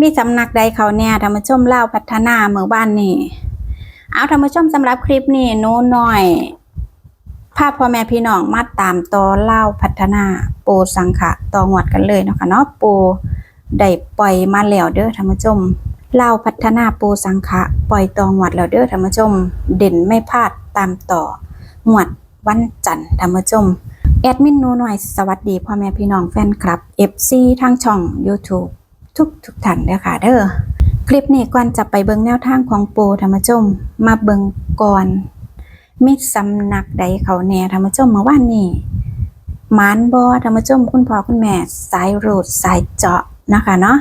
มีสำนักใดเขาเนี่ยธรรมชมเล่าพัฒนาเมืองบ้านนี่ เอาธรรมชมสำหรับคลิปนี้หนูหน่อย ภาพพ่อแม่พี่น้องมาตามต่อเล่าพัฒนาปูสังขะต่องวดกันเลยเนาะค่ะเนาะปูได้ปล่อยมาแล้วเด้อธรรมชมเล่าพัฒนาปูสังขะปล่อยต่องวดแล้วเด้อธรรมชม เด่นไม่พลาดตามต่องวดวันจันทร์ธรรมชมแอดมินนูหน่อยสวัสดีพ่อแม่พี่น้องแฟนคลับ FC ทางช่อง YouTube ทุกทุกท่านเด้อค่ะเด้อคลิปนี้ก่อนจะไปเบิ่งแนวทางของปูธรรมชมมาเบิ่งก่อนมีสำนักใดเขาแน่ธรรมชมเมื่อวานนี้หมานบอธรรมชมคุณพ่อคุณแม่สายรูดสายเจาะนะคะเนาะ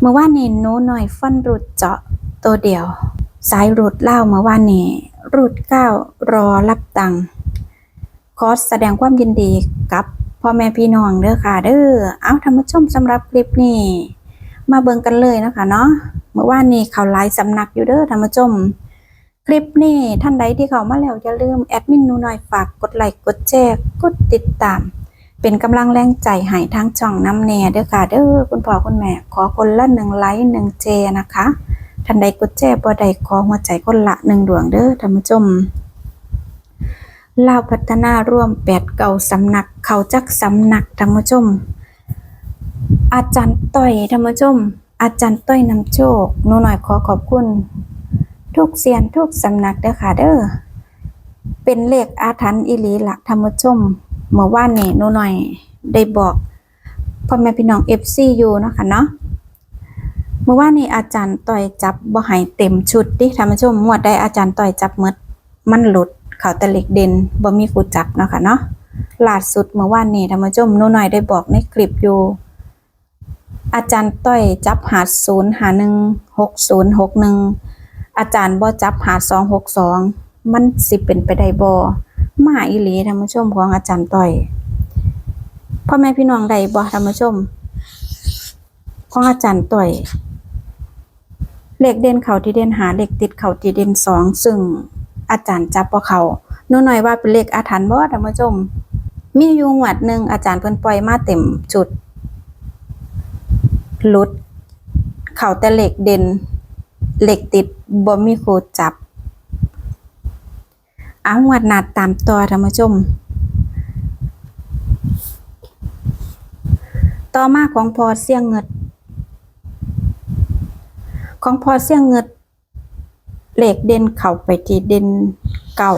เมื่อวานนี้หนูหน่อยฟันรูดเจาะตัวเดียว สายรูดเล่าเมื่อวานนี้รูดเก้ารอรับตังค์ขอแสดงความยินดีกับพ่อแม่พี่น้องเด้อค่ะเด้อเอาธรรมชมสำหรับคลิปนี้ มาเบิ่งกันเลยนะคะเนาะเมื่อวานนี้เขาไลฟ์สำนักอยู่เด้อท่านผู้ชม คลิปนี้ท่านใดที่เขามาแล้วอย่าลืมแอดมินนูหน่อยฝากกดไลค์กดแชร์กดติดตาม เป็นกำลังแรงใจให้ทางช่องน้ำแน่เด้อค่ะเด้อคุณพ่อคุณแม่ขอคนละหนึ่งไลค์หนึ่งแชร์นะคะท่านใดกดแชร์บ่ใดขอหัวใจคนละหนึ่งดวงเด้อท่านผู้ชมลาวพัฒนาร่วมแปดเก่าสำนักเขาจักสำนักท่านผู้ชม อาจารย์ต้อยธรรมชม อาจารย์ต้อยนำโชคหนูหน่อยขอขอบคุณ ทุกเสียนทุกสำนักเด้อค่ะเด้อเป็นเลขอาถรรพ์อิลีละธรรมชมเมื่อวานนี้หนูหน่อยได้บอกพ่อแม่พี่น้องเอฟซีอยู่เนาะคะเนาะเมื่อวานนี้อาจารย์ต้อยจับบ่ให้เต็มชุดดิธรรมชมงวดใดอาจารย์ต้อยจับมดมันหลุดเขาต่เล็กเด่นบ่มีกูจับเนาะค่ะเนาะล่าสุดเมื่อวานนี้ธรรมชมหนูหน่อยได้บอกในคลิปอยู่ อาจารย์ต้อยจับหาศูนย์หาหนึ่งหกศูนย์หกหนึ่งอาจารย์บ่จับหาสองหกสองมันสิเป็นไปได้บ่มาอีหลีท่านผู้ชมของอาจารย์ต้อยพ่อแม่พี่น้องใดบ่ท่านผู้ชมของอาจารย์ต้อยเลขเด่นเขาที่เด่นหาเลขติดเขาที่เด่นสองซึ่งอาจารย์จับบ่เขาหนูหน่อยว่าเป็นเลขอาถรรพ์บ่ท่านผู้ชมมีอยู่งวดหนึ่งอาจารย์เพิ่นปล่อยมาเต็มจุด ลุด เขาแต่เหล็กเด่นเหล็กติดบ่มีครูจับเอาหวัดหนาดตามต่อท่านผู้ชม ต่อมาของพอเสี่ยงเงิด ของพอเสี่ยงเงิดเหล็กเด่นเข้าไปที่เด่นเก่า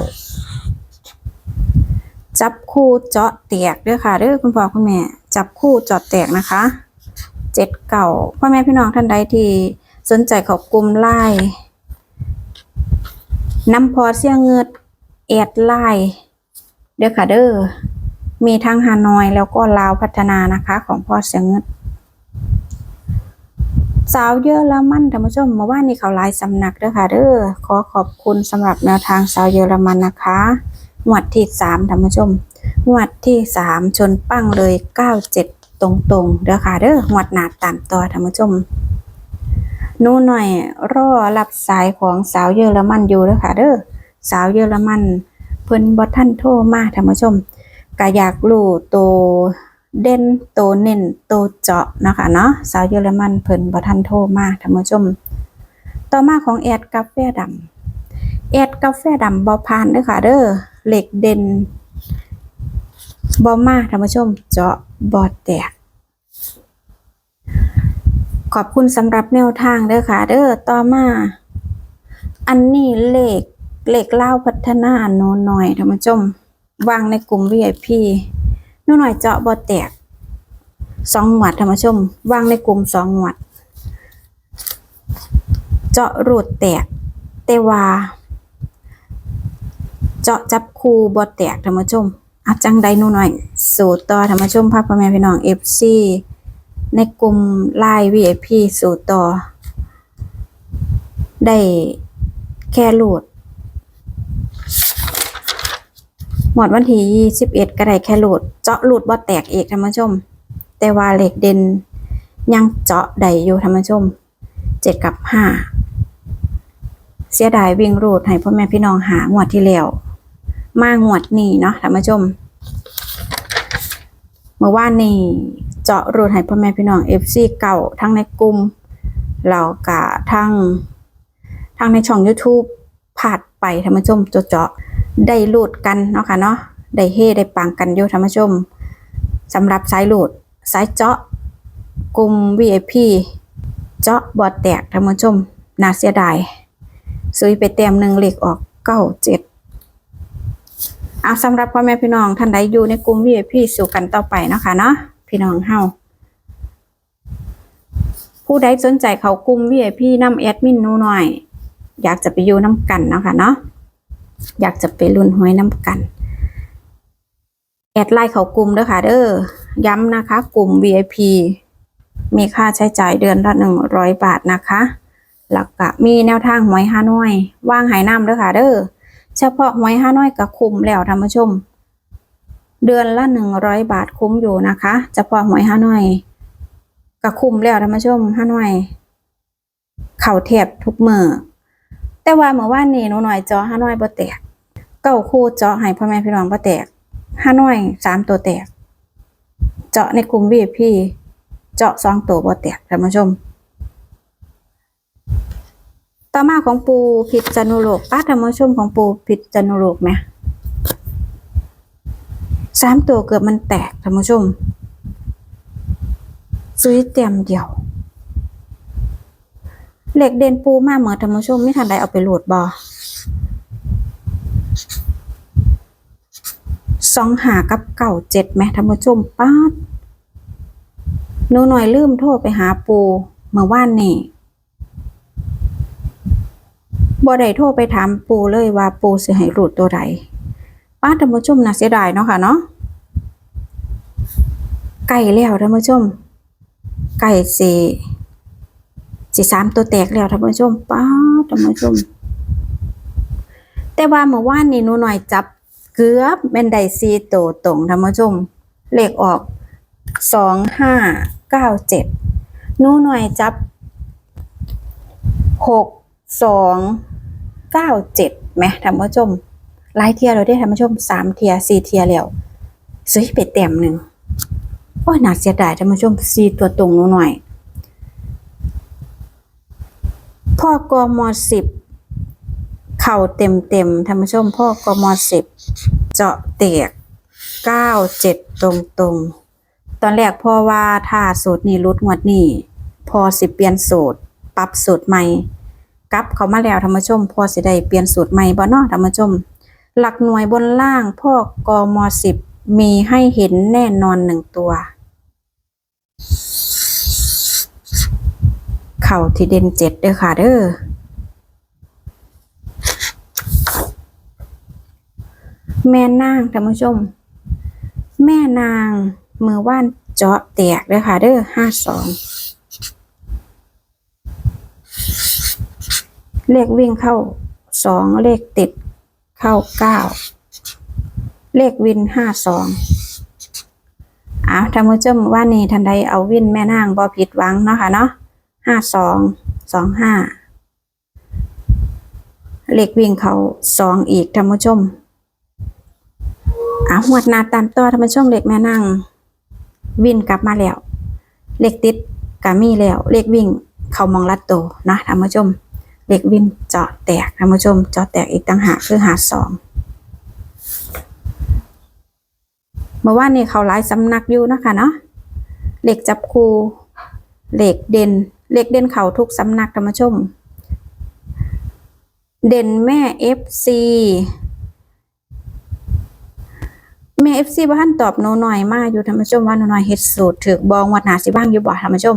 จับคู่เจาะแตกเด้อค่ะเด้อคุณพ่อคุณแม่ จับคู่เจาะแตกนะคะ เจ็ดเก่าพ่อแม่พี่น้องท่านใดที่สนใจเขอกลุ่มไล่น้ำพอเสียงเงิดแอดไล่เด้อค่ะเด้อมีทั้งฮานอยแล้วก็ลาวพัฒนานะคะของพอเสียงเงิดสาวเยอรมันท่านผู้ชมเมื่อวานนี้เขาไลฟ์สำนักเด้อค่ะเด้อขอขอบคุณสำหรับแนวทางสาวเยอรมันนะคะงวดที่สามท่านผู้ชมงวดที่สามชนปั้งเลยเก้าเจ็ด ตรงๆเด้อค่ะเด้อหวดหนาตามต่อท่านผู้ชมนูหน่อยรอรับสายของสาวเยอรมันอยู่เด้อค่ะเด้อสาวเยอรมันเพิ่นบ่ทันโทรมาท่านผู้ชมก็อยากรู้โตเด่นโตเน้นโตเจาะนะคะเนาะสาวเยอรมันเพิ่นบ่ทันโทรมาท่านผู้ชม ต่อมาของแอดกาแฟดำแอดกาแฟดำบ่ผ่านเด้อค่ะเด้อเหล็กเด่นบ่มาท่านผู้ชมเจาะ บ่แตก ขอบคุณสำหรับแนวทางเด้อค่ะ เด้อต่อมา อันนี้เลขเลขเล่าพัฒนาโนหน่อยท่านผู้ชมวางในกลุ่ม VIP โนหน่อยเจาะบ่แตกสองหมวดท่านผู้ชมวางในกลุ่มสองหมวดเจาะรูดแตกแต่ว่าเจาะจับคูบ่แตกท่านผู้ชม อาจังใดนูหน่อย สูตรต่อท่านผู้ชมภาพพ่อแม่พี่น้อง FC ในกลุ่มไลน์ VIP สู่ต่อ ได้แค่โหลดหมดวันที่21ก็ได้แค่หลดเจาะหลดบ่แตกเอกท่านผู้ชม แต่ว่าเหล็กเด่นยังเจาะได้อยู่ท่านผู้ชม7กับ5เสียดายวิ่งโหลดให้พ่อแม่พี่น้องหางวดที่แล้ว มางวดนี้เนาะท่านผู้ชมเมื่อวานนี้เจาะรูดให้พ่อแม่พี่น้อง FC เก่าทั้งในกลุ่มแล้วก็ทางทางในช่อง YouTube ผ่านไปท่านผู้ชมเจาะได้โหลดกันเนาะค่ะเนาะได้เฮได้ปังกันอยู่ท่านผู้ชมสำหรับสายโหลดสายเจาะกลุ่ม VIP เจาะบอดแตกท่านผู้ชมน่าเสียดายซุยไปเต็มหนึ่งเหล็กออกเก้าเจ็ด เอาสำหรับพ่อแม่พี่น้องท่านใดอยู่ในกลุ่ม VIP สู่กันต่อไปเนาะค่ะเนาะพี่น้องเฮาผู้ใดสนใจเขากลุ่ม VIP นำแอดมินนูหน่อย อยากจะไปอยู่น้ำกันเนาะค่ะเนาะอยากจะไปลุ้นหวยน้ำกัน แอดไลน์เขากลุ่มเด้อค่ะ เด้อย้ำนะคะ กลุ่ม VIP มีค่าใช้จ่ายเดือนละหนึ่งร้อยบาทนะคะแล้วก็มีแนวทางหวยห้าน้อย ว่างหายน้ำเด้อค่ะเด้อ เฉพาะหวยห้าน้อยก็คุ้มแล้วท่านผู้ชม เดือนละหนึ่งร้อยบาทคุ้มอยู่นะคะเฉพาะหวยห้าน้อยก็คุ้มแล้วท่านผู้ชมห้าน่อยเข่าเทียบทุกมือแต่ว่าเมื่อวานนี้หนูหน่อยจอห้าน่อยบ่แตกเก้าคู่เจาะให้พ่อแม่พี่น้องบ่แตกห้าน่อยสามตัวแตก เจาะในกลุ่ม VIP เจาะสองตัวบ่แตกท่านผู้ชม ต่อมาของปูพิษจันุโลกป้าท่านผู้ชมของปูพิษจันุโลกไหมสามตัวเกือบมันแตกท่านผู้ชม ซื้อเต็มเดียว เหล็กเด่นปูมาเหมือนท่านผู้ชมไม่ทันใดเอาไปโหลดบอสองหากับเก่าเจ็ดไหมท่านผู้ชมป้าหนูหน่อยลืมโทรไปหาปูเมื่อวานนี่ บ่ได้โทรไปถามปูเลยว่าปูสิให้โหลดตัวใดป้าดท่านผู้ชมน่าเสียดายเนาะค่ะเนาะไก่แล้วท่านผู้ชม ไก่สีสีสามตัวแตกแล้วท่านผู้ชมป้าดท่านผู้ชม แต่ว่าเมื่อวานนี้หนูหน่อยจับเกือบเป็นไดซีโตวตรงท่านผู้ชมเลขออกสองห้าเก้าเจ็ดนูหน่อยจับหกสอง เก้าเจ็ดไหมท่านผู้ชมหลายเทียเราได้ท่านผู้ชมสามเทียสี่เทียแล้วซื้อไปเต็มหนึ่งโอ้ยหนักเสียดายท่านผู้ชมซีตัวตรงหนูหน่อยพ่อกมสิบเข่าเต็มเต็มๆท่านผู้ชมพ่อกมสิบเจาะเตกเก้าเจ็ดตรงตรงตอนแรกพ่อว่าถ้าสูตรนี้รุดงวดนี้ พอสิเปลี่ยนสูตรปรับสูตรใหม่ กลับเขามาแล้วท่านผู้ชมพอสิได้เปลี่ยนสูตรใหม่บ่เนาะท่านผู้ชม หลักหน่วยบนล่างพ่อกมสิบมีให้เห็นแน่นอนหนึ่งตัว เข่าที่เด่นเจ็ดเด้อค่ะเด้อแม่นางท่านผู้ชม แม่นางมือว่านเจาะแตกเด้อค่ะเด้อห้าสอง เลขวิ่งเข้าสองเลขติดเข้าเก้าเลขวินห้าสองอ้าวท่านผู้ชมว่านี่ทันใดเอาวินแม่นางบ่ผิดหวังเนาะค่ะเนาะห้าสองสองห้าเลขวิ่งเขาสองอีกท่านผู้ชมอ้าวหวดนาตามต่อท่านผู้ชมเลขแม่นางวินกลับมาแล้ว เลขติดกามีแล้ว เลขวิ่งเขามองลัดโตเนาะท่านผู้ชม เลขวินเจาะแตกท่านผู้ชมเจาะแตกอีกต่างหากคือหาสองเมื่อวานนี้เขาหลายสำนักอยู่นะคะเนาะเหล็กจับคูเหล็กเด่นเหล็กเด่นเขาทุกสำนักธรรมชม เด่นแม่เอฟซีแม่เอฟซีบ้านตอบหนูหน่อยมากอยู่ธรรมชมว่าหนูหน่อยเฮ็ดสูตรถือบองวัดหนาสิบ้างอยู่บ่ธรรมชม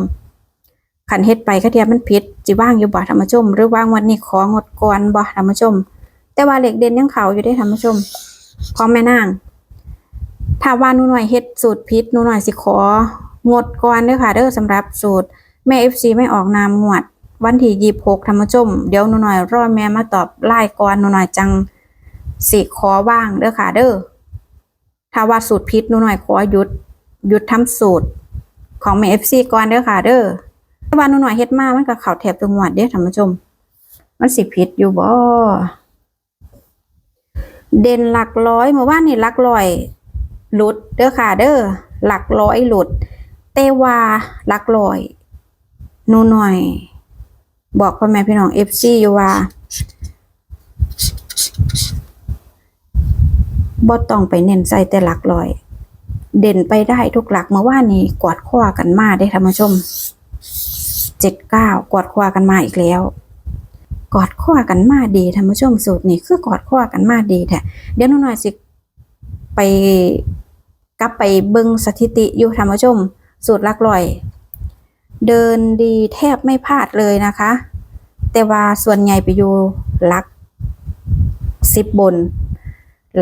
ขันเฮ็ดไปก็เทียมมันผิดจิบ้างอยู่บ่ธรรมชม หรือว่างวันนี้ของดก่อนบ่ธรรมชม แต่ว่าเหล็กเด่นยังเขาอยู่ได้ธรรมชมขอแม่นางถ้าว่านูหน่อยเฮ็ดสูตรพิษนูหน่อยสิของดก่อนเด้อค่ะเด้อสำหรับสูตรแม่ FC ไม่ออกนามงวด วันที่ยี่หกธรรมจมเดี๋ยวนูหน่อยรอแม่มาตอบไล่ก่อนนูหน่อยจังสิขอว่างเด้อค่ะเด้อถ้าว่าสูตรพิษนูหน่อยขอหยุดหยุดทำสูตรของแม่ FC ก่อนเด้อค่ะเด้อ ว่าหนูหน่อยเฮ็ดมามันก็เข้าแถบจังหวัดเด้อธรรมจมมันสิผิดอยู่บ่เด่นหลักร้อยเมื่อวานนี่หลักร้อยหลุดเด้อค่ะ เด้อหลักร้อยหลุดแต่ว่าหลักร้อยหนูหน่อย บอกพ่อแม่พี่น้องเอฟซีอยู่ว่าบ่ต้องไปเน้นใส่แต่หลักลอย เด่นไปได้ทุกหลักเมื่อวานนี้กอดข้อกันมาได้ท่านผู้ชม เจ็ดเก้ากอดข้อกันมาอีกแล้ว กอดข้อกันมาดีท่านผู้ชมสูตรนี้คือกอดข้อกันมาดีแท้เดี๋ยวหนูหน่อยสิไปกลับไปเบิ่งสถิติอยู่ท่านผู้ชม สูตรลักลอย เดินดีแทบไม่พลาดเลยนะคะ แต่ว่าส่วนใหญ่ไปอยู่ลักสิบบน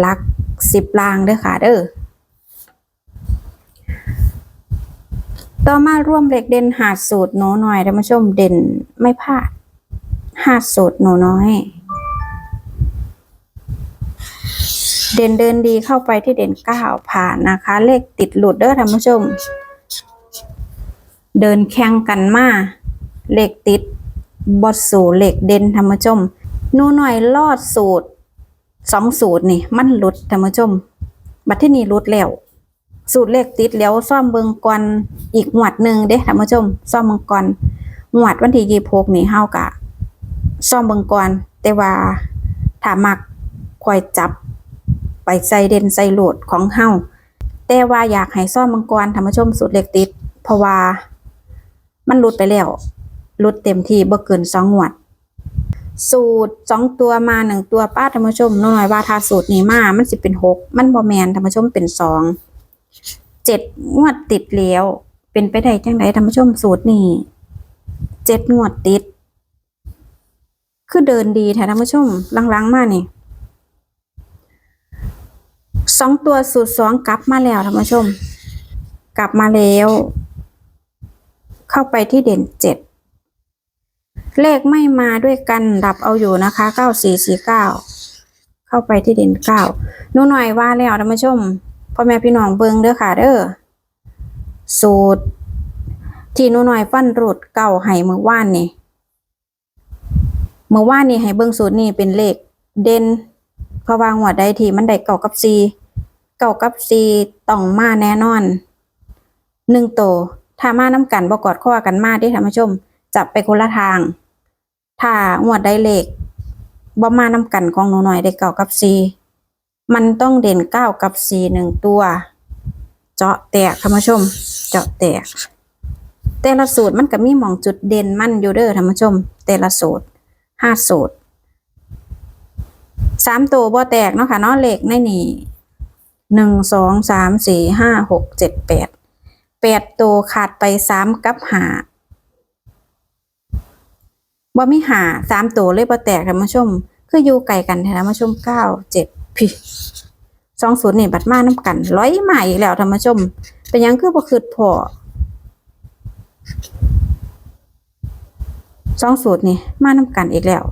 ลักสิบลางเด้อค่ะเด้อ ต่อมาร่วมเหล็กเด่นหาดสูตรหนูหน่อยท่านผู้ชมเด่นไม่พลาดหาดสูตรหนูน้อย เด่นเดินดีเข้าไปที่เด่นเก้าผ่านนะคะ เลขติดหลุดเด้อท่านผู้ชม เดินแข่งกันมาเลขติดบอสสูเหลขเด่นท่านผู้ชมหนูหน่อยลอดสูตรสองสูตรนี่มันหลุดท่านผู้ชม บัดที่นี่หลุดแล้ว สูตรเลขติดแล้วซ่อมเบิงกอนอีกหวดหนึ่งเด้ท่านผู้ชมซ่อมเบิงกอนหวดวันที่ยี่หกนี่เฮากะซ่อมเบิงกอนแต่ว่าถ้ามักคอยจับไปใส่เด่นใส่โหลดของเฮาแต่ว่าอยากให้ซ่อมมังกรท่านผู้ชมสูตรเลขติด เพราะว่ามันหลุดไปแล้วหลุดเต็มที่บ่เกินสองหวด สูตรสองตัวมาหนึ่งตัวป้าท่านผู้ชมน้อยว่าถ้าสูตรนี้มามันสิเป็นหกมันบ่แมนท่านผู้ชมเป็นสอง เจ็ดงวดติดแล้ว เป็นไปได้จังไดท่านผู้ชมสูตรนี้เจ็ดงวดติด คือเดินดีแท้ท่านผู้ชมลังๆ มากนี่สองตัวสูตรสองกลับมาแล้วท่านผู้ชม กลับมาแล้ว เข้าไปที่เด่นเจ็ดเลขไม่มาด้วยกันดับเอาอยู่นะคะเก้าสี่สี่เก้าเข้าไปที่เด่นเก้าหนูหน่อยว่าแล้วท่านผู้ชม พ่อแม่พี่น้องเบิงเด้อค่ะเด้อสูตร ที่หนูหน่อยฟันรูดเก่าให้เมื่อวานนี่เมื่อวานนี่ให้เบิงสูตรนี่เป็นเลขเด่นเพราะว่าหัวใดที่มันได้เก่ากับซีเก่ากับซีต้องมาแน่นอนหนึ่งโตวถ้ามาน้ำกันบกอดข้อกันมาเด้ท่านผู้ชม จับไปคนละทาง ถ้างวดได้เลขบ่มาน้ำกันของหนูหน่อยได้เก้ากับสี่ มันต้องเด่นเก้ากับสี่หนึ่งตัว เจาะแตกท่านผู้ชม เจาะแตก แต่ละสูตรมันก็มีหมองจุดเด่นมันอยู่เด้อท่านผู้ชม แต่ละสูตรห้าสูตรสามตัวบ่แตกเนาะค่ะเนาะเลขในนี่หนึ่งสองสามสี่ห้าหกเจ็ดแปดแปดตัวขาดไปสามกับหาบ่มีหาสามตัวเลยบ่แตกท่านผู้ชม คืออยู่ไกลกันท่านผู้ชมเก้าเจ็ด พี่สองศูนย์นี่บัดมาน้ำกันร้อยมาอีกแล้วท่านผู้ชม เป็นยังคือบ่คืดพอสองสูตรนี่มาน้ำกันอีกแล้ว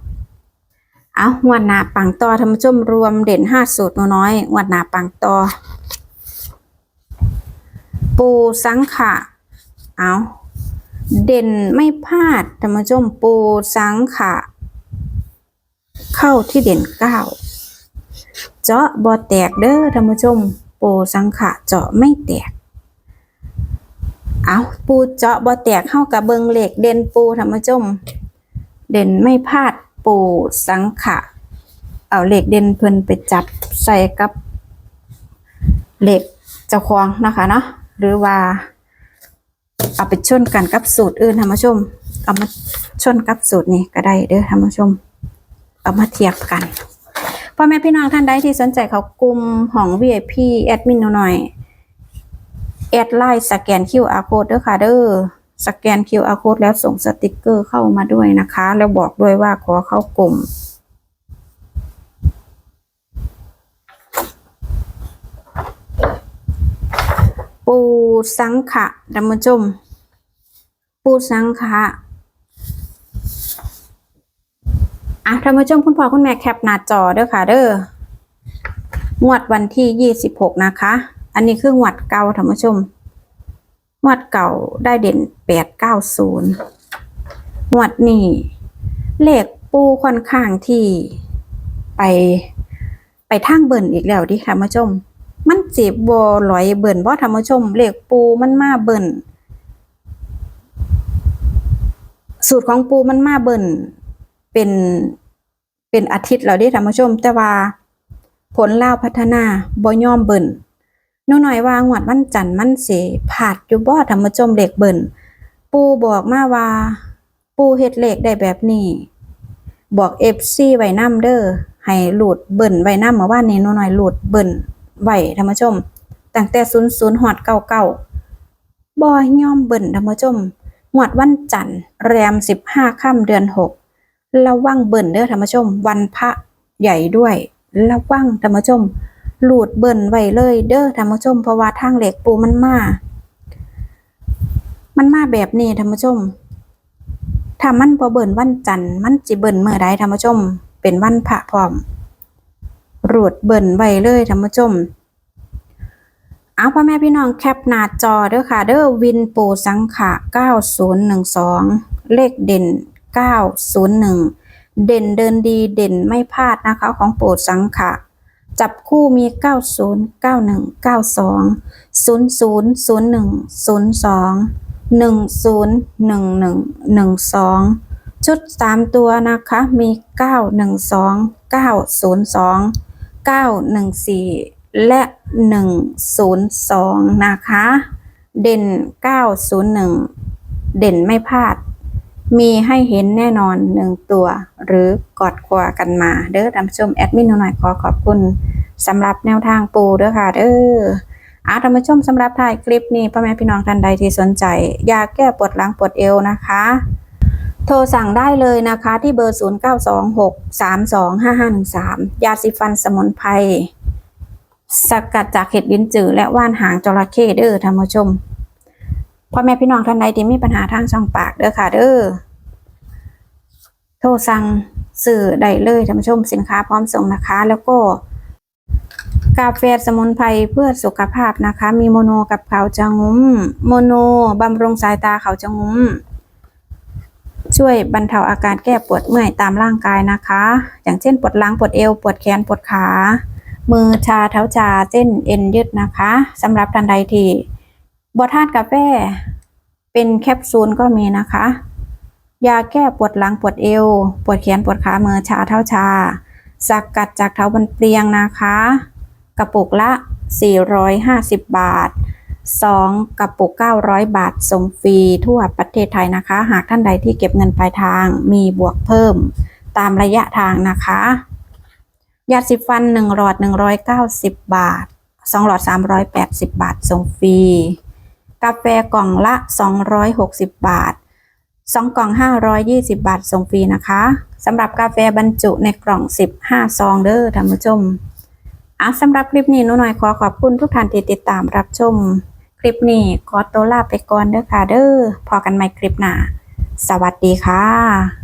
เอาวดหนาปังต่อท่านผู้ชมรวมเด่นห้าสูตรน้อยวดหนาปังต่อ ปูสังขะเอาเด่นไม่พลาดธรรมชมปูสังขะเข้าที่เด่นเก้า เจาะบอแตกเด้อธรรมชม ปูสังขะเจาะไม่แตก เอาปูเจาะบอแตกเข้ากับเบิงเหล็กเด่นปูธรรมชม เด่นไม่พลาดปูสังขะ เอาเหล็กเด่นเพิ่นไปจับใส่กับเหล็กเจ้าของนะคะเนาะหรือว่าเอาไปชนกันกับสูตรอื่นท่านผู้ชม เอามาชนกับสูตรนี้ก็ได้เด้อท่านผู้ชม เอามาเทียบกัน พ่อแม่พี่น้องท่านใดที่สนใจเขากลุ่มของ VIP แอดมินหน่อยแอดไลน์สแกน QR code เด้อค่ะเด้อสแกน QR code แล้วส่งสติกเกอร์เข้ามาด้วยนะคะ แล้วบอกด้วยว่าขอเข้ากลุ่ม ปูสังขะท่านผู้ชมปูสังขะ อะท่านผู้ชมคุณพ่อคุณแม่แคปหน้าจอเด้อค่ะเด้องวดวันที่ยี่สิบหกนะคะ อันนี้คืองวดเก่าท่านผู้ชมงวดเก่าได้เด่นแปดเก้าศูนย์งวดนี้เลขปูค่อนข้างที่ไปไปทางเบิ่นอีกแล้วดิค่ะท่านผู้ชม มันจีบบ่ลอยเบิ่นบ่ท่านผู้ชม เลขปูมันมาเบิ่นสูตรของปูมันมาเบิ่นเป็น เป็นอาทิตย์แล้วเด้ท่านผู้ชม แต่ว่าผลล่าพัฒนาบ่ยอมเบิ่นหนูหน่อยว่างวดวันจันทร์มันเสผาดอยู่บ่ท่านผู้ชมเหลขเบิ่นปูบอกมาว่า ปูเฮ็ดเหลขได้แบบนี้ บอก FC ไว้น้ำเด้อให้หลุดเบิ่นไว้น้ำเมื่อวานนี้หนูหน่อยหลุดเบิ่นไว้ท่านผู้ชมตั้งแต่00ฮอด99บ่ยอมเบิ่นท่านผู้ชมงวดวันจันทร์แรมสิบห้าค่ำเดือนหก ระวังเบิ่นเด้อธรรมชม วันพระใหญ่ด้วยระวังธรรมชม หลุดเบิ่นไว้เลย เด้อธรรมชมเพราะว่าทางเหล็กปูมันมา มันมาแบบนี้ธรรมชม ถ้ามันพอเบิ่นวันจันทร์มันจิเบิ่นเมื่อใดธรรมชม เป็นวันพระพร้อมหลุดเบิ่นไว้เลยธรรมชมเอาพ่อแม่พี่น้องแคปหน้าจอเด้อค่ะ เด้อวินปูสังขะ 9012 เลขเด่น 901 เด่นเดินดีเด่นไม่พลาดนะคะของโปูสังขะ จับคู่มี 90 91 92 00 01 02 10 11 12 ชุด 3 ตัวนะคะมี 912 902 914 และ 102 นะคะ เด่น 901 เด่นไม่พลาด มีให้เห็นแน่นอนหนึ่งตัว หรือกอดครัวกันมาเด้อท่านผู้ชมแอดมินหน่อยขอขอบคุณสำหรับแนวทางปูเด้อค่ะเด้ออาท่านผู้ชมสำหรับถ่ายคลิปนี้พ่อแม่พี่น้องท่านใดที่สนใจยาแก้ปวดหลังปวดเอวนะคะ โทรสั่งได้เลยนะคะที่เบอร์ 0926325513 ยาสีฟันสมุนไพรสกัดจากเห็ดลิ้นจือและว่านหางจระเข้เด้อท่านผู้ชม พ่อแม่พี่น้องท่านใดที่มีปัญหาทางช่องปากเด้อค่ะ เด้อโทรสั่งสื่อได้เลยท่านผู้ชมสินค้าพร้อมส่งนะคะ แล้วก็กาแฟสมุนไพรเพื่อสุขภาพนะคะ มีโมโนกับเขาจะงุ้ม โมโนบำรุงสายตาเขาจะงุ้ม ช่วยบรรเทาอาการแก้ปวดเมื่อยตามร่างกายนะคะ อย่างเช่นปวดหลังปวดเอว ปวดแขนปวดขา มือชาเท้าชาเส้นเอ็นยืดนะคะสำหรับท่านใดที่ บทานกาแฟ เป็นแคปซูลก็มีนะคะ ยาแก้ปวดหลังปวดเอว ปวดแขนปวดขามือชาเท้าชาสกัดจากเท้าบันเปลียงนะคะ กระปุกละ 450 บาท 2 กระปุก 900 บาทส่งฟรีทั่วประเทศไทยนะคะ หากท่านใดที่เก็บเงินปลายทางมีบวกเพิ่มตามระยะทางนะคะ ยาสีฟัน 1 หลอด 190 บาท 2 หลอด 380 บาทส่งฟรี กาแฟกล่องละ 260 บาท 2 กล่อง 520 บาท ส่งฟรีนะคะสำหรับกาแฟบรรจุในกล่อง 15 ซองเด้อท่านผู้ชมอะสำหรับคลิปนี้หนูหน่อยขอขอบคุณทุกท่านที่ติดตามรับชม คลิปนี้ขอตัวลาไปก่อนเด้อค่ะเด้อพอกันใหม่คลิปหน้า สวัสดีค่ะ